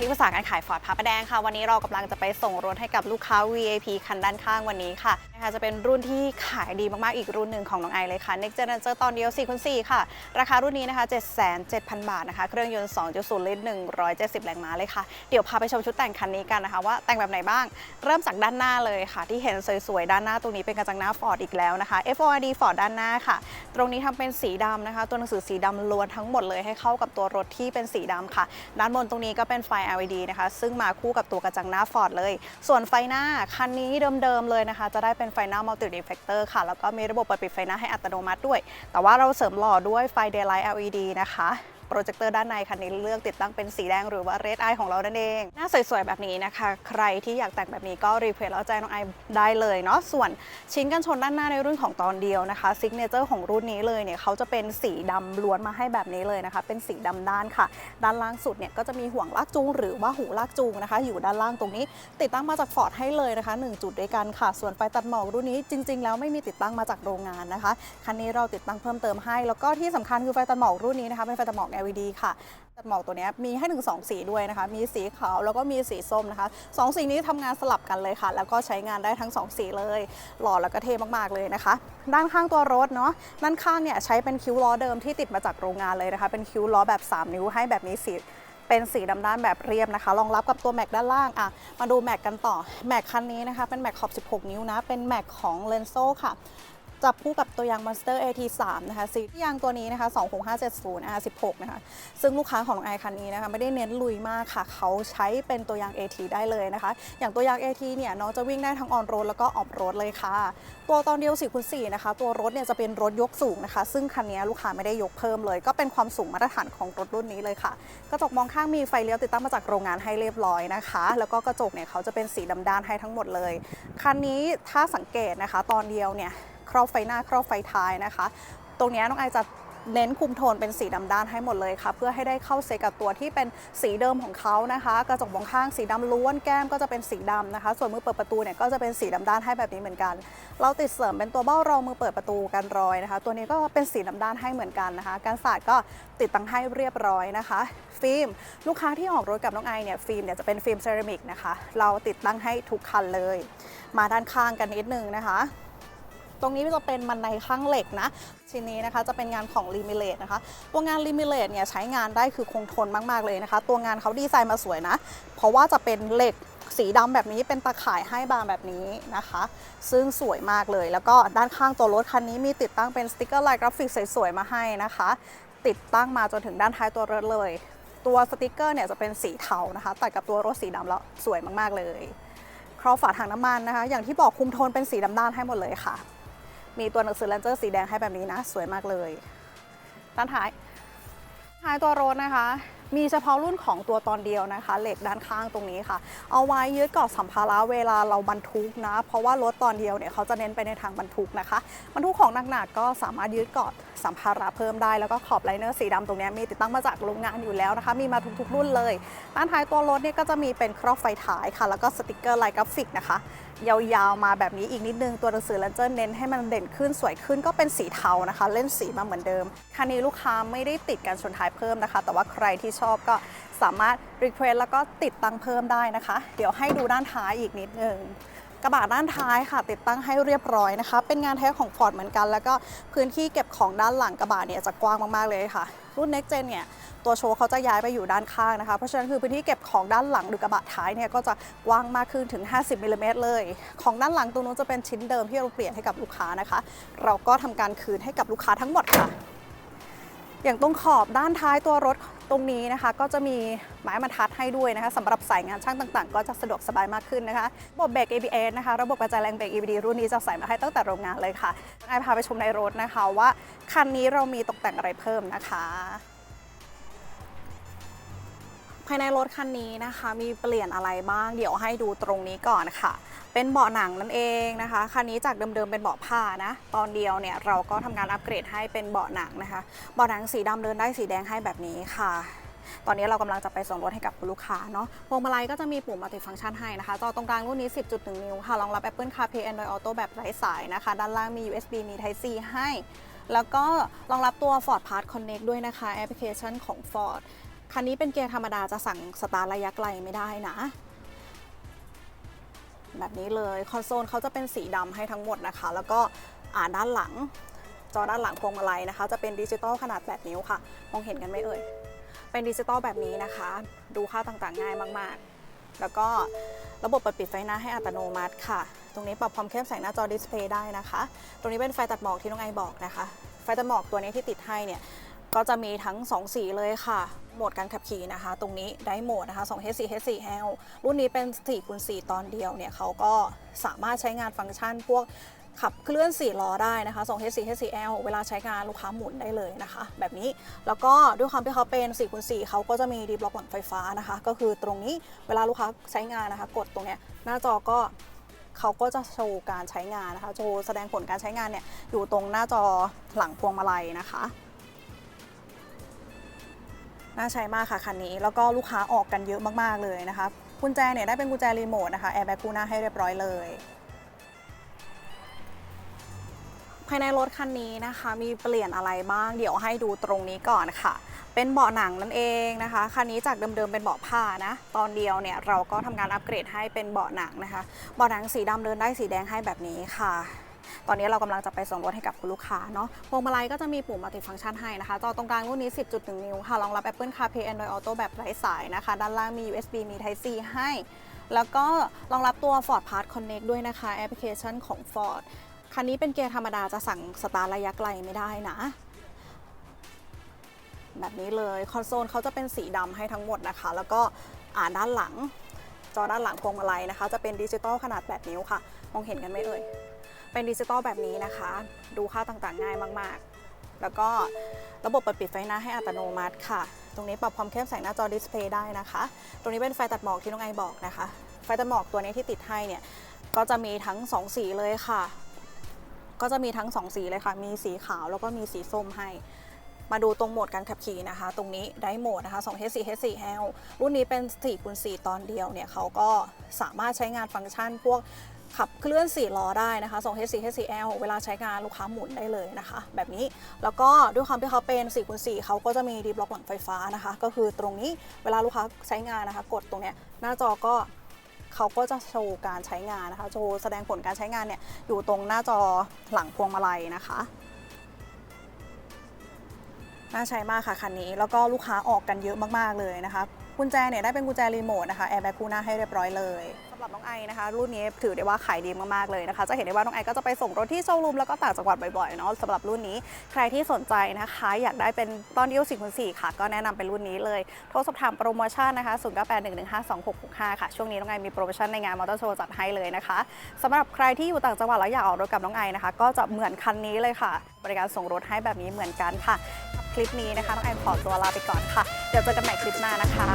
ที่ปรึกษาการขายฟอร์ดพระประแดงค่ะ วันนี้เรากำลังจะไปส่งรถให้กับลูกค้า VIP คันด้านข้างวันนี้ค่ะนะคะจะเป็นรุ่นที่ขายดีมาก ๆ อีกรุ่นหนึ่งของน้องไอเลยค่ะ Next Gen Ranger ตอนเดียว4คูณ4ค่ะ ราคารุ่นนี้นะคะ 77,000 บาทนะคะ เครื่องยนต์ 2.0 ลิตร 170 แรงม้าเลยค่ะ เดี๋ยวพาไปชมชุดแต่งคันนี้กันนะคะว่าแต่งแบบไหนบ้าง เริ่มจากด้านหน้าเลยค่ะ ที่เห็นสวย ๆ ด้านหน้าตรงนี้เป็นกระจังหน้าฟอร์ดอีกแล้วนะคะ FORD ฟอร์ดด้านหน้าค่ะ ตรงนี้ทำเป็นสีดำนะคะ ตัวหนังสือสีดำล้วนทั้งหมดเลยให้เข้ากับตัวรถที่เป็นสีดำค่ะ ด้านบนตรงนี้ก็เป็นไฟ LED นะคะ ซึ่งมาคู่กับตัวกระจังหน้าฟอร์ดเลย ส่วนไฟหน้าคันนี้เดิมๆเลยนะคะ จะได้เป็นไฟหน้ามัลติเดฟเฟกเตอร์ค่ะ แล้วก็มีระบบเปิดปิดไฟหน้าให้อัตโนมัติด้วย แต่ว่าเราเสริมหล่อด้วยไฟ daylight LED นะคะ โปรเจคเตอร์ด้านในคันนี้เลือกติดตั้งเป็นสีแดงหรือว่า red eye ของเรานั่นเอง หน้าสวยๆ แบบนี้นะคะ ใครที่อยากแต่งแบบนี้ก็รีเควสแล้วใจน้องไอได้เลยเนาะส่วนชิ้นกันชนด้านหน้าในรุ่นของตอนเดียวนะคะซิกเนเจอร์ของรุ่นนี้เลยเนี่ยเขาจะเป็นสีดำล้วนมาให้แบบนี้เลยนะคะ เป็นสีดำด้านค่ะ ด้านล่างสุดเนี่ยก็จะมีห่วงลากจูงหรือว่าหูลากจูงนะคะ อยู่ด้านล่างตรงนี้ ติดตั้งมาจากฟอร์ดให้เลยนะคะ 1 จุดด้วยกันค่ะ ส่วนไฟตัดหมอกรุ่นนี้จริง ๆ แล้วไม่มีติดตั้งมาจากโรงงานนะคะคันนี้เราติดตั้งเพิ่มเติมให้ แล้วก็ที่สำคัญคือไฟตัดหมอกรุ่นนี้นะคะเป็นไฟตัดหมอก LED ค่ะตัดหมอกตัวนี้มีให้ถึง2สีด้วยนะคะ มีสีขาวแล้วก็มีสีส้มนะคะสองสีนี้ทำงานสลับกันเลยค่ะ แล้วก็ใช้งานได้ทั้ง 2 สีเลย หล่อแล้วก็เท่มากๆเลยนะคะ ด้านข้างตัวรถเนาะด้านข้างเนี่ยใช้เป็นคิ้วล้อเดิมที่ติดมาจากโรงงานเลยนะคะ เป็นคิ้วล้อแบบ 3 นิ้วให้แบบนี้สีเป็นสีดำด้านแบบเรียบนะคะรองรับกับตัวแม็กด้านล่างอะมาดูแม็กกันต่อแม็กคันนี้นะคะเป็นแม็กขอบ 16 นิ้วนะ เป็นแม็กของ l e n s o ค่ะ จับคู่กับตัวยาง Monster AT3 นะคะสียางตัวนี้นะคะ26570 R16 นะคะซึ่งลูกค้าของน้องไอคันนี้นะคะไม่ได้เน้นลุยมากค่ะ เขาใช้เป็นตัวยาง AT ได้เลยนะคะ อย่างตัวยาง AT เนี่ยน้องจะวิ่งได้ทั้งออนโรดแล้วก็ออฟโรดเลยค่ะ ตัวตอนเดียว4คูณ4นะคะ ตัวรถเนี่ยจะเป็นรถยกสูงนะคะ ซึ่งคันนี้ลูกค้าไม่ได้ยกเพิ่มเลย ก็เป็นความสูงมาตรฐานของรถรุ่นนี้เลยค่ะ กระจกมองข้างมีไฟเลี้ยวติดตั้งมาจากโรงงานให้เรียบร้อยนะคะ แล้วก็กระจกเนี่ยเขาจะเป็นสีดำด้านให้ทั้งหมดเลย คันนี้ถ้าสังเกตนะคะ ตอนเดียวเนี่ย ครอบไฟหน้าครอบไฟท้ายนะคะ ตรงนี้น้องไอจะเน้นคุมโทนเป็นสีดำด้านให้หมดเลยค่ะ เพื่อให้ได้เข้าเซตกับตัวที่เป็นสีเดิมของเขานะคะ กระจกมองข้างสีดำล้วนแก้มก็จะเป็นสีดำนะคะ ส่วนมือเปิดประตูเนี่ยก็จะเป็นสีดำด้านให้แบบนี้เหมือนกัน เราติดเสริมเป็นตัวเบ้ารองมือเปิดประตูกันรอยนะคะ ตัวนี้ก็เป็นสีดำด้านให้เหมือนกันนะคะการสาดก็ติดตั้งให้เรียบร้อยนะคะ ฟิล์มลูกค้าที่ออกรถกับน้องไอเนี่ยฟิล์มเนี่ยจะเป็นฟิล์มเซรามิกนะคะ เราติดตั้งให้ทุกคันเลย มาด้านข้างกันนิดนึงนะคะ ตรงนี้จะเป็นบันไดข้างเหล็กนะชิ้นนี้นะคะจะเป็นงานของลิมิเลตนะคะ ตัวงานลิมิเลตเนี่ยใช้งานได้คือคงทนมาก ๆ เลยนะคะ ตัวงานเขาดีไซน์มาสวยนะ เพราะว่าจะเป็นเหล็กสีดำแบบนี้เป็นตาข่ายให้บางแบบนี้นะคะ ซึ่งสวยมากเลย แล้วก็ด้านข้างตัวรถคันนี้มีติดตั้งเป็นสติกเกอร์ลายกราฟิกสวยๆมาให้นะคะ ติดตั้งมาจนถึงด้านท้ายตัวรถเลย ตัวสติกเกอร์เนี่ยจะเป็นสีเทานะคะตัดกับตัวรถสีดำแล้วสวยมากๆเลย ครอบฝาถังน้ำมันนะคะ อย่างที่บอกคุมโทนเป็นสีดำด้านให้หมดเลยค่ะ มีตัวหนังสือแลนเจอร์สีแดงให้แบบนี้นะ สวยมากเลยด้านท้ายท้ายตัวรถนะคะ มีเฉพาะรุ่นของตัวตอนเดียวนะคะ เหล็กด้านข้างตรงนี้ค่ะ เอาไว้ยึดเกาะสัมภาระเวลาเราบรรทุกนะ เพราะว่ารถตอนเดียวเนี่ยเขาจะเน้นไปในทางบรรทุกนะคะ บรรทุกของหนักๆก็สามารถยึดเกาะสัมภาระเพิ่มได้ แล้วก็ขอบไลเนอร์สีดำตรงนี้มีติดตั้งมาจากโรงงานอยู่แล้วนะคะ มีมาทุกๆ รุ่นเลย ด้านท้ายตัวรถเนี่ยก็จะมีเป็นครอบไฟท้ายค่ะ แล้วก็สติกเกอร์ลายกราฟิกนะคะ ยาวๆมาแบบนี้อีกนิดนึง ตัวหนังสือ Ranger เน้นให้มันเด่นขึ้นสวยขึ้นก็เป็นสีเทานะคะ เล่นสีมาเหมือนเดิม คันนี้ลูกค้าไม่ได้ติดกันชนท้ายเพิ่มนะคะ แต่ว่าใครที่ชอบก็สามารถรีเควสแล้วก็ติดตั้งเพิ่มได้นะคะ เดี๋ยวให้ดูด้านท้ายอีกนิดนึงกระบะด้านท้ายค่ะ ติดตั้งให้เรียบร้อยนะคะ เป็นงานแท้ของ Ford เหมือนกัน แล้วก็พื้นที่เก็บของด้านหลังกระบะเนี่ยจะกว้างมากๆเลยค่ะ รุ่น Next Gen เนี่ยตัวโชว์เขาจะย้ายไปอยู่ด้านข้างนะคะ เพราะฉะนั้นคือพื้นที่เก็บของด้านหลังหรือกระบะท้ายเนี่ยก็จะกว้างมากขึ้นถึง 50มิลลิเมตรเลย ของด้านหลังตรงนู้นจะเป็นชิ้นเดิมที่เราเปลี่ยนให้กับลูกค้านะคะ เราก็ทำการคืนให้กับลูกค้าทั้งหมดค่ะ อย่างตรงขอบด้านท้ายตัวรถ ตรงนี้นะคะก็จะมีไม้บรรทัดให้ด้วยนะคะสำหรับสายงานช่างต่างๆ ก็จะสะดวกสบายมากขึ้นนะคะระบบเบรก ABS นะคะระบบกระจายแรงเบรก EBD รุ่นนี้จะใส่มาให้ตั้งแต่โรงงานเลยค่ะไอพาไปชมในรถนะคะว่าคันนี้เรามีตกแต่งอะไรเพิ่มนะคะ ภายในรถคันนี้นะคะ มีเปลี่ยนอะไรบ้าง เดี๋ยวให้ดูตรงนี้ก่อนค่ะ เป็นเบาะหนังนั่นเองนะคะ คันนี้จากเดิมๆเป็นเบาะผ้านะ ตอนเดียวเนี่ยเราก็ทำการอัปเกรดให้เป็นเบาะหนังนะคะ เบาะหนังสีดำเดินได้สีแดงให้แบบนี้ค่ะตอนนี้เรากำลังจะไปส่งรถให้กับลูกค้าเนาะ พวงมาลัยก็จะมีปุ่มมัลติฟังก์ชันให้นะคะ จอตรงกลางรุ่นนี้ 10.1 นิ้วค่ะ รองรับ Apple CarPlay Android Auto แบบไร้สายนะคะ ด้านล่างมี USB มี Type C ให้ แล้วก็รองรับตัว Ford Pass Connect ด้วยนะคะ แอปพลิเคชันของ Ford คันนี้เป็นเกียร์ธรรมดาจะสั่งสตาร์ระยะไกลไม่ได้นะ แบบนี้เลยคอนโซลเขาจะเป็นสีดำให้ทั้งหมดนะคะ แล้วก็อ่าด้านหลัง จอด้านหลังพวงมาลัยนะคะ จะเป็นดิจิตอลขนาด 8 นิ้วค่ะ มองเห็นกันไหมเอ่ย เป็นดิจิตอลแบบนี้นะคะ ดูค่าต่างๆง่ายมากๆ แล้วก็ระบบเปิดปิดไฟหน้าให้อัตโนมัติค่ะ ตรงนี้ปรับความเข้มแสงหน้าจอดิสเพลย์ได้นะคะ ตรงนี้เป็นไฟตัดหมอกที่น้องไอบอกนะคะ ไฟตัดหมอกตัวนี้ที่ติดให้เนี่ย ก็จะมีทั้ง 2 สีเลยค่ะ โหมดการขับขี่นะคะ ตรงนี้ได้โหมดนะคะ2 H4 H4 L รุ่นนี้เป็น4คูณ4ตอนเดียวเนี่ยเขาก็สามารถใช้งานฟังก์ชันพวกขับเคลื่อน 4 ล้อได้นะคะ2 H4 H4 L เวลาใช้งานลูกค้าหมุนได้เลยนะคะ แบบนี้ แล้วก็ด้วยความที่เขาเป็น4คูณ4เขาก็จะมีดีบล็อกหลังไฟฟ้านะคะ ก็คือตรงนี้เวลาลูกค้าใช้งานนะคะ กดตรงเนี้ยหน้าจอก็เขาก็จะโชว์การใช้งานนะคะ โชว์แสดงผลการใช้งานเนี่ยอยู่ตรงหน้าจอหลังพวงมาลัยนะคะ น่าใช้มากค่ะคันนี้ แล้วก็ลูกค้าออกกันเยอะมากๆเลยนะคะกุญแจเนี่ยได้เป็นกุญแจรีโมทนะคะแอร์แบ็กคู่หน้าให้เรียบร้อยเลยภายในรถคันนี้นะคะ มีเปลี่ยนอะไรบ้าง เดี๋ยวให้ดูตรงนี้ก่อนค่ะ เป็นเบาะหนังนั่นเองนะคะ คันนี้จากเดิมๆเป็นเบาะผ้านะ ตอนเดียวเนี่ยเราก็ทำการอัปเกรดให้เป็นเบาะหนังนะคะ เบาะหนังสีดำเดินได้สีแดงให้แบบนี้ค่ะ ตอนนี้เรากำลังจะไปส่งรถให้กับคุณลูกค้าเนาะพวงมาลัยก็จะมีปุ่มมัลติฟังก์ชันให้นะคะ จอตรงกลางรุ่นนี้ 10.1 นิ้วค่ะ รองรับ Apple CarPlay Android Auto แบบไร้สายนะคะ ด้านล่างมี USB มี Type C ให้ แล้วก็รองรับตัว Ford Pass Connect ด้วยนะคะ แอปพลิเคชันของ Ford คันนี้เป็นเกียร์ธรรมดาจะสั่งสตาร์ระยะไกลไม่ได้นะแบบนี้เลยคอนโซลเขาจะเป็นสีดำให้ทั้งหมดนะคะ แล้วก็อ่านด้านหลัง จอด้านหลังพวงมาลัยนะคะ จะเป็นดิจิตอลขนาด 8 นิ้วค่ะ มองเห็นกันไหมเอ่ย เป็นดิจิตอลแบบนี้นะคะ ดูค่าต่างๆง่ายมากๆ แล้วก็ระบบเปิดปิดไฟหน้าให้อัตโนมัติค่ะ ตรงนี้ปรับความเข้มแสงหน้าจอดิสเพย์ได้นะคะ ตรงนี้เป็นไฟตัดหมอกที่น้องไอบอกนะคะ ไฟตัดหมอกตัวนี้ที่ติดให้เนี่ย ก็จะมีทั้ง 2 สีเลยค่ะ ก็จะมีทั้ง 2 สีเลยค่ะ มีสีขาวแล้วก็มีสีส้มให้มาดูตรงโหมดการขับขี่นะคะ ตรงนี้ได้โหมดนะคะ2 H4 H4 L รุ่นนี้เป็น4คูณ4ตอนเดียวเนี่ยเขาก็สามารถใช้งานฟังก์ชันพวก ขับเคลื่อน 4 ล้อได้นะคะ 2 H4 H4 L เวลาใช้งานลูกค้าหมุนได้เลยนะคะ แบบนี้ แล้วก็ด้วยความที่เขาเป็น4คูณ4เขาก็จะมีดีบล็อกหลังไฟฟ้านะคะ ก็คือตรงนี้เวลาลูกค้าใช้งานนะคะ กดตรงเนี้ยหน้าจอก็เขาก็จะโชว์การใช้งานนะคะ โชว์แสดงผลการใช้งานเนี่ยอยู่ตรงหน้าจอหลังพวงมาลัยนะคะน่าใช้มากค่ะคันนี้แล้วก็ลูกค้าออกกันเยอะมากๆเลยนะคะ กุญแจเนี่ยได้เป็นกุญแจรีโมทนะคะแอร์แบ็กคู่หน้าให้เรียบร้อยเลยสำหรับน้องไอนะคะ รุ่นนี้ถือได้ว่าขายดีมากๆเลยนะคะ จะเห็นได้ว่าน้องไอก็จะไปส่งรถที่โชว์รูมแล้วก็ต่างจังหวัดบ่อยๆเนาะสำหรับรุ่นนี้ใครที่สนใจนะคะ อยากได้เป็นตอนเดียว4คูณ4ค่ะ ก็แนะนำเป็นรุ่นนี้เลย โทรสอบถามโปรโมชั่นนะคะ0 9 8 1 1 5 2 6 6 5ค่ะช่วงนี้น้องไอมีโปรโมชั่นในงานมอเตอร์โชว์จัดให้เลยนะคะสำหรับใครที่อยู่ต่างจังหวัดแล้วอยากออกรถกับน้องไอนะคะ ก็จะเหมือนคันนี้เลยค่ะ บริการส่งรถให้แบบนี้เหมือนกันค่ะ ลิปนี้นะคะน้องแอนขอตัวลาไปก่อนค่ะ เดี๋ยวเจอกันใหม่คลิปหน้านะคะ